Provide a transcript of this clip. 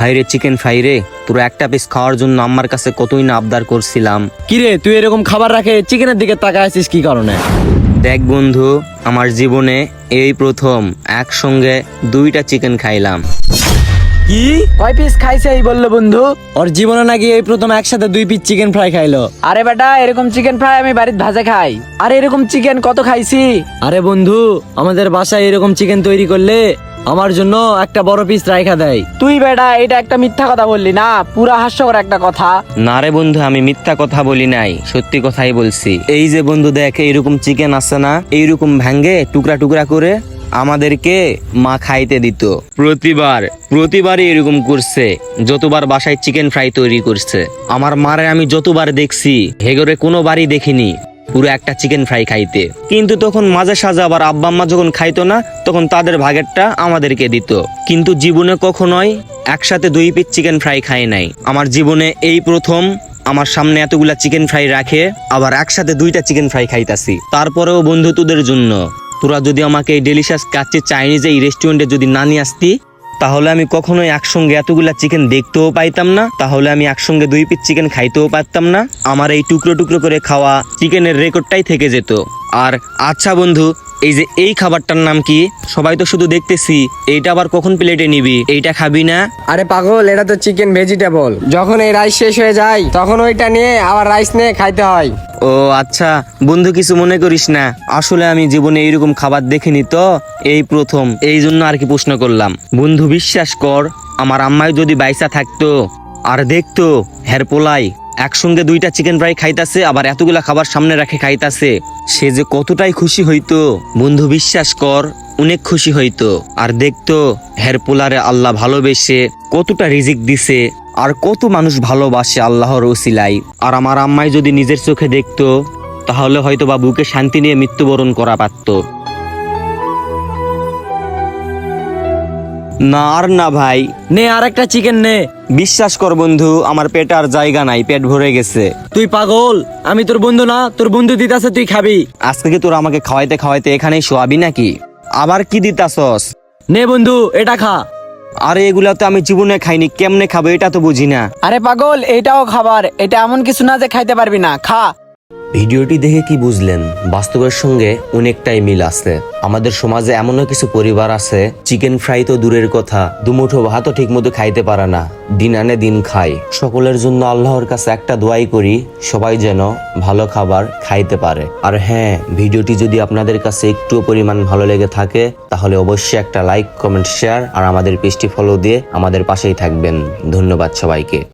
High রে chicken fry রে তোরা একটা পিস খাওয়ার জন্য আমার কাছে কতই না আবদার করছিলাম। কিরে তুই এরকম খাবার রাখে চিকেনের দিকে তাকায় আছিস কি কারণে? দেখ বন্ধু আমার জীবনে এই প্রথম একসঙ্গে দুইটা চিকেন খাইলাম। কি? কয় পিস খাইছে এই বলল বন্ধু? ওর জীবনে নাকি এই প্রথম একসাথে দুই পিস চিকেন ফ্রাই খাইলো। আরে বেটা এরকম চিকেন ফ্রাই আমি বাড়িতে ভাজে খাই। আরে এরকম চিকেন কত খাইছি? আরে বন্ধু আমাদের বাসায় এরকম চিকেন তৈরি করলে আমার জন্য একটা বড় পিস রাইখা দেয়। তুই বেটা এটা একটা মিথ্যা কথা বললি না? পুরা হাস্যকর একটা কথা। না রে বন্ধু আমি মিথ্যা কথা বলি নাই সত্যি কথাই বলছি। এই যে বন্ধু দেখ এইরকম চিকেন আছে না এইরকম ভাঙ্গে টুকরা টুকরা করে আমাদেরকে মা খাইতে দিত। প্রতিবার প্রতিবারই এরকম করছে যতবার বাসায় চিকেন ফ্রাই তৈরি করছে। আমার মারে আমি যতবার দেখছি হেগরে কোনো বারই দেখিনি। পুরো একটা চিকেন ফ্রাই খাইতে। কিন্তু তখন মাঝে সাঝে আবার আব্বা আম্মা যখন খাইতো না, তখন তাদের ভাগেরটা আমাদেরকে দিত। কিন্তু জীবনে কখনোই একসাথে দুই পিস চিকেন ফ্রাই খাই নাই। আমার জীবনে এই প্রথম আমার সামনে এতগুলা চিকেন ফ্রাই রাখে, আবার একসাথে দুইটা চিকেন ফ্রাই খাইতাছি। তারপরেও বন্ধু তোদের জন্য। তোরা যদি আমাকে এই ডেলিশাস কাচ্ছে চাইনিজ এই রেস্টুরেন্টে যদি না নিয়ে আসতি তাহলে আমি কখনোই একসঙ্গে এতগুলা চিকেন দেখতেও পাইতাম না, তাহলে আমি একসঙ্গে দুই পিস চিকেন খাইতেও পারতাম না। আমার এই টুকরো টুকরো করে খাওয়া চিকেনের রেকর্ডটাই থেকে যেত। আর আচ্ছা বন্ধু এই যে এই খাবারটার নাম কি? সবাই তো শুধু দেখতেছি। এইটা আবার কখন প্লেটে নিবি? এইটা খাবি না? আরে পাগল এটা তো চিকেন ভেজিটেবল যখন এই রাইস শেষ হয়ে যায় তখন ওইটা নিয়ে আবার রাইস নিয়ে খাইতে হয়। ও আচ্ছা বন্ধু কিছু মনে করিস না। আসলে আমি জীবনে এইরকম খাবার দেখিনি তো এই প্রথম। এই জন্য আর কি প্রশ্ন করলাম। বন্ধু বিশ্বাস কর আমার আম্মাই যদি বাইসা থাকতো আর দেখতো হের পোলাই একসঙ্গে দুইটা চিকেন ফ্রাই খাইতাছে, আবার এতগুলা খাবার সামনে রাখে খাইতাছে। সে যে কতটাই খুশি হইতো। বন্ধু, বিশ্বাস কর, অনেক খুশি হইতো। আর দেখতো, হের পোলারে আল্লাহ ভালোবেসে কতটা রিজিক দিছে, আর কত মানুষ ভালোবাসে আল্লাহর ওসিলাই আর আমার আম্মাই যদি নিজের চোখে দেখতো, তাহলে হয়তো বা বুকে শান্তি নিয়ে মৃত্যুবরণ করা পারত। না আর না ভাই, নে আর একটা চিকেন নে। বিশ্বাস কর বন্ধু আমার পেট আর জায়গা নাই পেট ভরে গেছে। তুই পাগল? আমি তোর বন্ধু না তোর বন্ধু দিতাছে তুই খাবি। আজকে কি তোর আমাকে খাওয়াইতে খাওয়াইতে এখানেই শোয়াবি নাকি? আবার কি দিতাছস? নে বন্ধু এটা খা। আরে এগুলা তো আমি জীবনে খাইনি কেমনে খাব এটা তো বুঝি না। আরে পাগল এটাও খাবার। এটা এমন কিছু না যে খাইতে পারবি না। খা। ভিডিওটি দেখে কি বুঝলেন? বাস্তবের সঙ্গে অনেকটাই মিল আছে। আমাদের সমাজে এমনও কিছু পরিবার আছে, চিকেন ফ্রাই তো দূরের কথা, দুমুঠো ভাতও ঠিক মতো খাইতে পারে না, দিন আনে দিন খায়। সকলের জন্য আল্লাহর কাছে একটা দোয়াই করি, সবাই যেন ভালো খাবার খাইতে পারে। আর হ্যাঁ ভিডিওটি যদি আপনাদের কাছে একটু পরিমাণ ভালো লেগে থাকে, তাহলে অবশ্যই একটা লাইক, কমেন্ট, শেয়ার, আর আমাদের পেজটি ফলো দিয়ে আমাদের পাশেই থাকবেন। ধন্যবাদ সবাইকে।